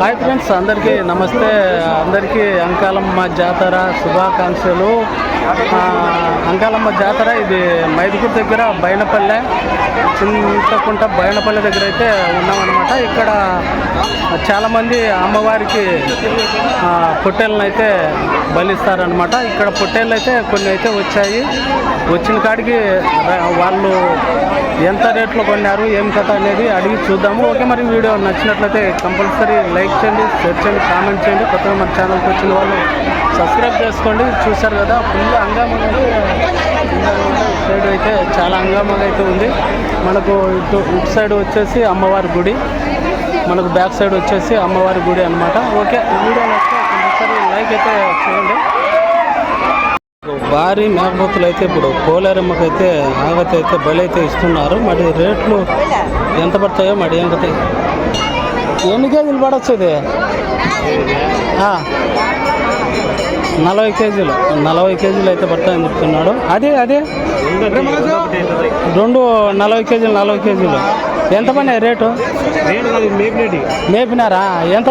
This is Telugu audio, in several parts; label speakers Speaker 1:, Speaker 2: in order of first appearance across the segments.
Speaker 1: హాయ్ ఫ్రెండ్స్ అందరికీ నమస్తే. అందరికీ అంకాలమ్మ జాతర శుభాకాంక్షలు. అంకాలమ్మ జాతర ఇది మైదుగురు దగ్గర బైనపల్లె చింతకుంట బైనపల్లె దగ్గర అయితే ఉన్నామన్నమాట. ఇక్కడ చాలామంది అమ్మవారికి ఆ, అయితే బలిస్తారనమాట ఇక్కడ పొట్టేళ్ళు అయితే కొన్ని అయితే వచ్చాయి. వచ్చిన కాడికి వాళ్ళు ఎంత రేట్లో కొన్నారు ఏం కథ అనేది అడిగి చూద్దాము. ఓకే మరి వీడియో నచ్చినట్లయితే కంపల్సరీ లైక్ చేయండి షేర్ చేయండి కామెంట్ చేయండి. కొత్తగా మన ఛానల్కి వచ్చిన వాళ్ళు సబ్స్క్రైబ్ చేసుకోండి. చూశారు కదా ఫుల్ హంగామా సైడ్ అయితే చాలా హంగామాగా అయితే ఉంది. మనకు ఇటు ఇటు సైడ్ వచ్చేసి అమ్మవారి గుడి మనకు బ్యాక్ సైడ్ వచ్చేసి అమ్మవారి గుడి అన్నమాట. ఓకే వీడియో నచ్చితే లైక్ అయితే చేయండి. భారీ మేకపోతులు అయితే ఇప్పుడు పోలేరమ్మకి అయితే ఆగతి అయితే బలి అయితే ఇస్తున్నారు. మరి రేట్లు ఎంత పడతాయో మరి ఏం ఎన్ని కేజీలు పడవచ్చు ఇది నలభై కేజీలు. నలభై కేజీలు అయితే పడతాయని చెప్తున్నాడు. అదే అదే? రెండు నలభై కేజీలు నలభై కేజీలు. ఎంత పని రేటు? మేపినారా? ఎంత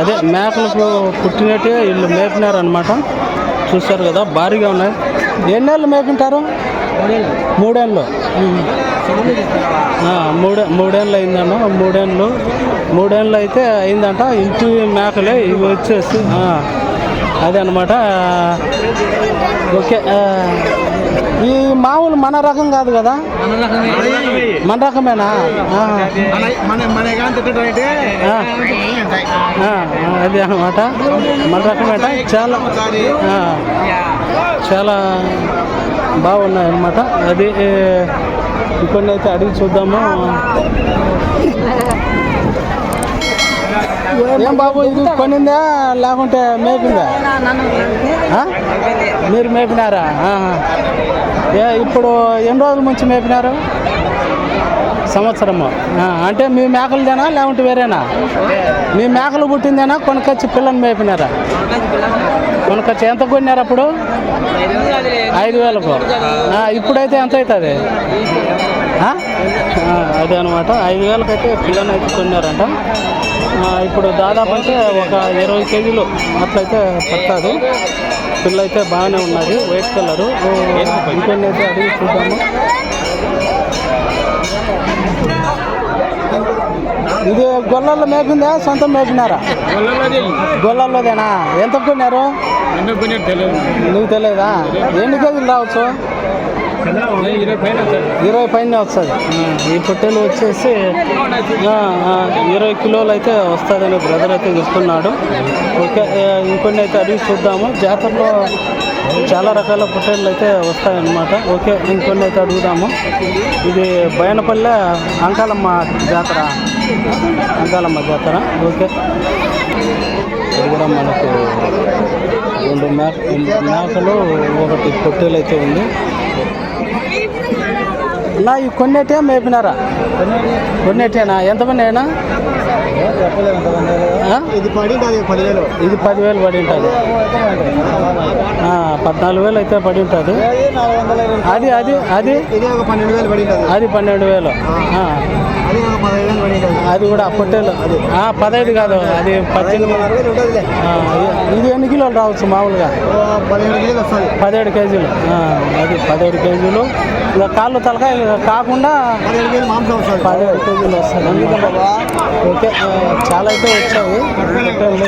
Speaker 1: అదే మేకలకు పుట్టినట్టే వీళ్ళు మేపినారు అనమాట చూస్తారు కదా భారీగా ఉన్నాయి. ఎన్నేళ్ళు మేపింటారు? మూడేళ్ళు. మూడే మూడేళ్ళు అయిందన్న మూడేళ్ళు. మూడేళ్ళు అయితే అయిందంట ఇంటి మేకలే ఇవి వచ్చేసి అదే అనమాట ఓకే ఈ మామూలు మన రకం కాదు కదా? మన రకమేనా? అది అనమాట మన రకమేట చాలా చాలా బాగున్నాయి అనమాట అది ఇంకొన్ని అయితే అడిగి చూద్దాము. ఏం బాబు ఇది కొనిందా లేకుంటే మేపిందా? మీరు మేపినారా? ఏ ఇప్పుడు ఎన్ని రోజుల నుంచి మేపినారు? సంవత్సరము. అంటే మీ మేకలదేనా లేకుంటే వేరేనా? మీ మేకలు పుట్టిందేనా? కొనకొచ్చి పిల్లని మేపినారా? కొనకొచ్చి ఎంత కొన్నారు అప్పుడు? ఐదు వేలకు. ఇప్పుడైతే ఎంత అవుతుంది అదే అనమాట ఐదు వేలకు అయితే పిల్లని అయితే కొన్నారంట. ఆ, ఇప్పుడు దాదాపు అంటే ఒక ఇరవై కేజీలు అట్లయితే పడుతుంది పిల్ల అయితే బాగానే ఉన్నది వైట్ కలరు. ఇంకొన్ని అయితే అడిగి చూద్దాము. ఇది గొల్లల్లో మేపిందా సొంతం మేపినారా? గొల్లల్లోదేనా? ఎంత కొన్నారు? నీకు తెలియదా ఎన్ని కేజీలు రావచ్చు? ఇరవై పైన వస్తుంది. ఈ పొట్టేలు వచ్చేసి ఇరవై కిలోలు అయితే వస్తుందని బ్రదర్ అయితే చెప్తున్నాడు. ఓకే ఇంకొన్ని అయితే అడిగి చూద్దాము. జాతరలో చాలా రకాల పొట్టేళ్ళు అయితే వస్తాయన్నమాట. ఓకే ఇంకొన్ని అయితే అడుగుదాము. ఇది బయనపల్లె అంకాలమ్మ జాతర. అంకాలమ్మ జాతర. ఓకే. ఇది కూడా మనకు రెండు మేక మేకలు ఒకటి పొట్టేలు అయితే ఉంది. నా ఈ కొన్నేటే మేపినారా? కొన్నేటేనా ఎంతమంది అయినా?
Speaker 2: ఇది పదివేలు.
Speaker 1: ఇది పదివేలు పడి ఉంటుంది పద్నాలుగు వేలు అయితే పడి ఉంటుంది అది అది? అది అది పన్నెండు వేలు.
Speaker 2: అది
Speaker 1: కూడా పొట్టేలు పదహైదు కాదు అది పద్దెనిమిది. ఇది ఎన్ని కిలోలు రావచ్చు మామూలుగా?
Speaker 2: పదిహేడు
Speaker 1: కేజీలు అది పదిహేడు కేజీలు. ఇక కాళ్ళు తలకాయ కాకుండా
Speaker 2: పదిహేడు
Speaker 1: కేజీలు వస్తుంది. ఓకే చాలా అయితే వచ్చాయి.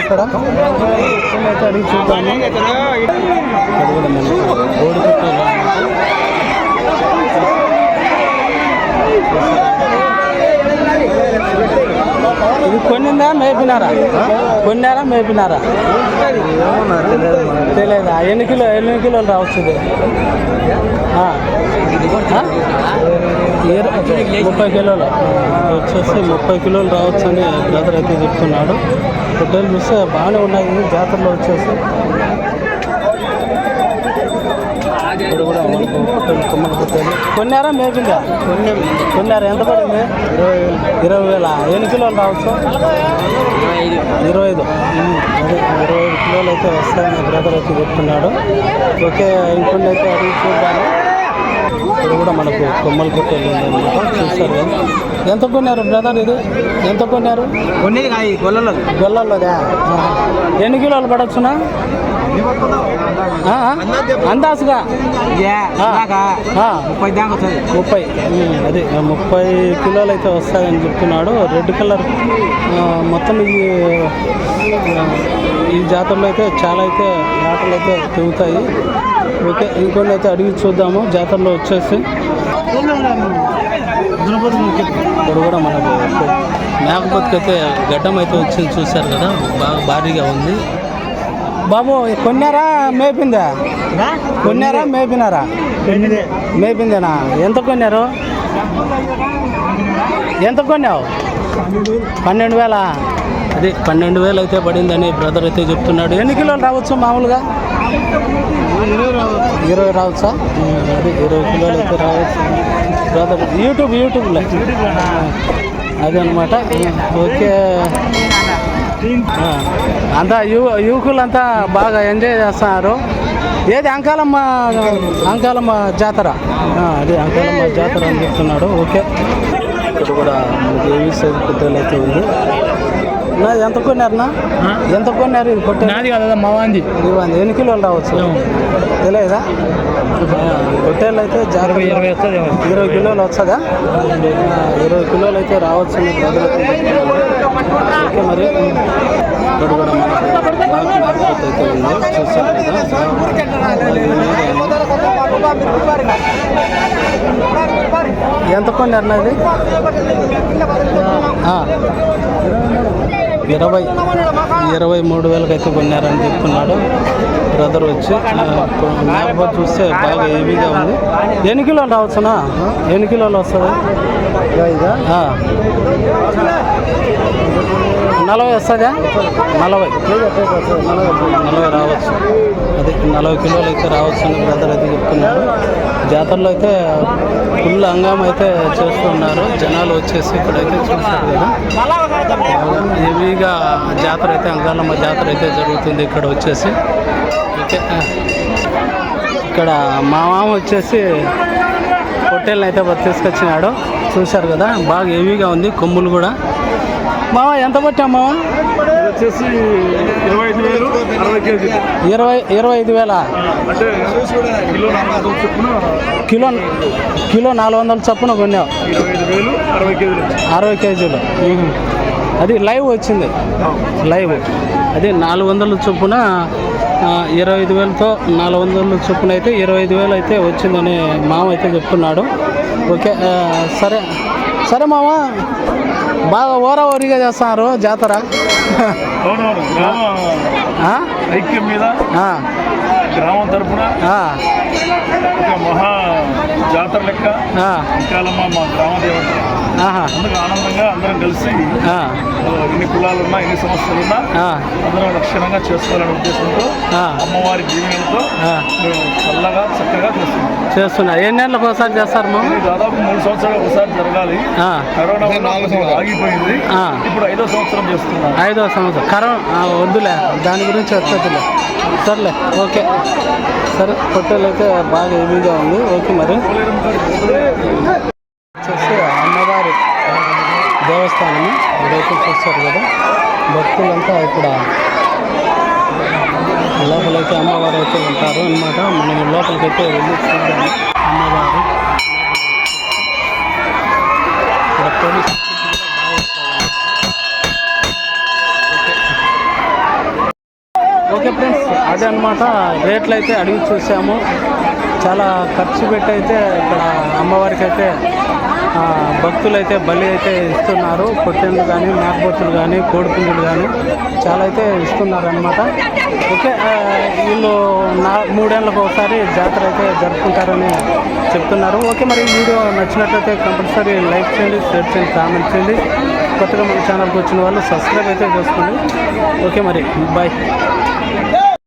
Speaker 1: ఇక్కడ. అయితే అడిగి చూద్దాము. పొట్టేలు ఇది మేపినారా? కొన్నారా? మేపినారా? తెలియదా? ఎన్ని కిలో ఎన్ని కిలోలు రావచ్చు ముప్పై కిలోలు. వచ్చేసి ముప్పై కిలోలు రావచ్చు అని బ్రదర్ అయితే చెప్తున్నాడు. పొట్టేలు చూస్తే బాగానే ఉన్నాయి జాతరలో వచ్చేసి. ఇప్పుడు కూడా కొమ్మలు పొట్టేలు కొన్నారా మేపిందా కొన్ని. కొన్నారా? ఎంత పడింది? ఇరవై వేల. ఎన్ని కిలోలు రావచ్చు? ఇరవై ఐదు. ఇరవై ఐదు. కిలోలు అయితే వస్తాయని బ్రదర్ అయితే చెప్తున్నాడు. ఓకే ఇంకొన్ని అయితే అడిగి చూద్దాము. ఇక్కడ కూడా మనకు కొమ్మలు పొట్టేలు ఉందన్నమాట. చూస్తారు కదా? ఎంత కొన్నారు బ్రదర్ ఇది? ఎంత కొన్నారు?
Speaker 2: కొన్నేది కాదు గొల్లలో.
Speaker 1: గొల్లలోదా? ఎన్ని కిలోలు పడవచ్చునా? అందాసుగా.
Speaker 2: ముప్పై దాకా వస్తుంది.
Speaker 1: ముప్పై. అదే ముప్పై కిలోలు అయితే వస్తాయని చెప్తున్నాడు. రెడ్ కలర్ మొత్తం ఈ ఈ జాతరలో అయితే చాలా అయితే ఆటలు అయితే తిరుగుతాయి. ఓకే ఇంకొన్ని అయితే అడిగి చూద్దాము. జాతరలో వచ్చేసి. ఇప్పుడు కూడా మనకు మేకపోతుకి అయితే గడ్డం అయితే వచ్చింది చూశారు కదా బాగా భారీగా ఉంది. బాబు కొన్నారా మేపిందా? కొన్నారా మేపినారా? మేపిందేనా? ఎంత కొన్నారు? ఎంత కొన్నావు? పన్నెండు వేల? అది పన్నెండు వేలు అయితే పడిందని బ్రదర్ అయితే చెప్తున్నాడు. ఎన్ని కిలోలు రావచ్చు మామూలుగా? ఇరవై రావచ్చా? అది ఇరవై కిలోలు అయితే రావచ్చు. బ్రదర్ యూట్యూబ్ యూట్యూబ్లో. అదే అనమాట ఓకే అంతా యు యువకులంతా బాగా ఎంజాయ్ చేస్తున్నారు. ఏది అంకాలమ్మ అంకాలమ్మ జాతర? అదే అంకాలమ్మ జాతర అని చెప్తున్నాడు. ఓకే. ఇక్కడ కూడా ఏవి పెద్దలు అయితే ఉంది. నా ఎంత కొన్నారునా ఎంత కొన్నారు ఇది కొట్టే
Speaker 2: నాది కదా మా వాంది
Speaker 1: ఇవ్వండి ఎన్ని కిలోలు రావచ్చు? తెలియదా? పొట్టేళ్ళు అయితే జాగ్రత్త.
Speaker 2: ఇరవై వస్తుంది
Speaker 1: ఇరవై కిలోలు వస్తుందా? ఇరవై కిలోలు అయితే రావచ్చు ఓకే మరి. ఇక్కడ కూడా మనకి బాగా మార్కెట్ అయితే ఉంది చూసారు. కదా ఎంత కొన్నారు ఇది ఆ. ఇరవై ఇరవై మూడు వేలకు అయితే కొన్నారని చెప్తున్నాడు. బ్రదర్ వచ్చి మేకపోతే చూస్తే బాగా హెవీగా ఉంది. ఎన్ని కిలోలు రావచ్చునా ఎన్ని కిలోలు వస్తుంది. నలభై వస్తుందా? నలభై. నలభై రావచ్చు. అదే నలభై కిలోలు అయితే రావచ్చు అని బ్రదర్ అయితే చెప్తున్నారు. జాతరలో అయితే ఫుల్ అంగం అయితే చేస్తున్నారు. జనాలు వచ్చేసి ఇక్కడైతే చూస్తారు కదా. హెవీగా జాతర అయితే అంగాలమ్మ జాతర అయితే జరుగుతుంది ఇక్కడ వచ్చేసి. ఇక్కడ మా మామ వచ్చేసి పొట్టేళ్ళని అయితే తీసుకొచ్చినాడు. చూశారు కదా బాగా హెవీగా ఉంది కొమ్ములు కూడా. మామ ఎంత పట్టాం మామ?
Speaker 3: వచ్చేసి ఇరవై ఐదు వేలు అరవై కేజీ.
Speaker 1: ఇరవై ఇరవై ఐదు వేల?
Speaker 3: అంటే కిలో నాలుగు వందల చొప్పున
Speaker 1: కిలో కిలో నాలుగు వందల చొప్పున కొన్నావు
Speaker 3: ఇరవై ఐదు వేలు అరవై కేజీలు.
Speaker 1: అరవై కేజీలు. మ్మ్. అది లైవ్ వచ్చింది. లైవ్. అది నాలుగు వందల చొప్పున ఇరవై ఐదు వేలతో నాలుగు వందల చొప్పున అయితే ఇరవై ఐదు వేలు అయితే వచ్చిందని మామ అయితే చెప్తున్నాడు. ఓకే సరే. సరే మామ. బాగా ఓరా ఓరిగా చేస్తున్నారు జాతర?
Speaker 3: ఐక్యం మీద గ్రామం ఒక మహా జాతర లెక్క. ఇంకాలమ్మ మా గ్రామ దేవత అందుకు ఆనందంగా అందరం కలిసి ఎన్ని కులాలున్నా ఎన్ని సమస్యలున్నా
Speaker 1: ఆ,
Speaker 3: అందరం లక్షణంగా చేసుకోవాలనే ఉద్దేశంతో. అమ్మవారి. మేము చల్లగా చక్కగా చేస్తున్నాం.
Speaker 1: చేస్తున్నా. ఎన్ని నెలలకు ఒకసారి చేస్తారు మామ?
Speaker 3: ఇది దాదాపు మూడు సంవత్సరాలు ఒకసారి జరగాలి. కరోనా ఆగిపోయింది. ఇప్పుడు ఐదో సంవత్సరం చేస్తున్నాం.
Speaker 1: ఐదో సంవత్సరం. కరోనా వద్దులే. దాని గురించి వచ్చేదిలే సర్లే ఓకే. సరే పొట్టేలు అయితే బాగా హెవీగా ఉంది. ఓకే మరి. వచ్చేసి అమ్మవారి దేవస్థానము. ఇదైతే చూస్తారు కదా. భక్తులంతా ఇక్కడ లోపలైతే అమ్మవారు అయితే ఉంటారు అన్నమాట. మనం లోపలికైతే వెళ్ళి చూద్దాము అమ్మవారు. ఇక్కడ పోలీస్ ఓకే ఫ్రెండ్స్ అదే అనమాట రేట్లు అయితే అడిగి చూసాము. చాలా ఖర్చు పెట్టి అయితే ఇక్కడ అమ్మవారికి అయితే భక్తులు అయితే బలి అయితే ఇస్తున్నారు. పొట్టెళ్ళు కానీ మేకపోతులు కానీ కోడిపుంజులు కానీ చాలా అయితే ఇస్తున్నారు అనమాట ఓకే వీళ్ళు నా మూడేళ్ళకు ఒకసారి జాతర అయితే జరుపుకుంటారని చెప్తున్నారు. ఓకే మరి ఈ వీడియో నచ్చినట్లయితే కంపల్సరీ లైక్ చేయండి షేర్ చేయండి కామెంట్ చేయండి. కొత్తగా మన ఛానల్కి వచ్చిన వాళ్ళు సబ్స్క్రైబ్ అయితే చేసుకోండి. ఓకే మరి బాయ్.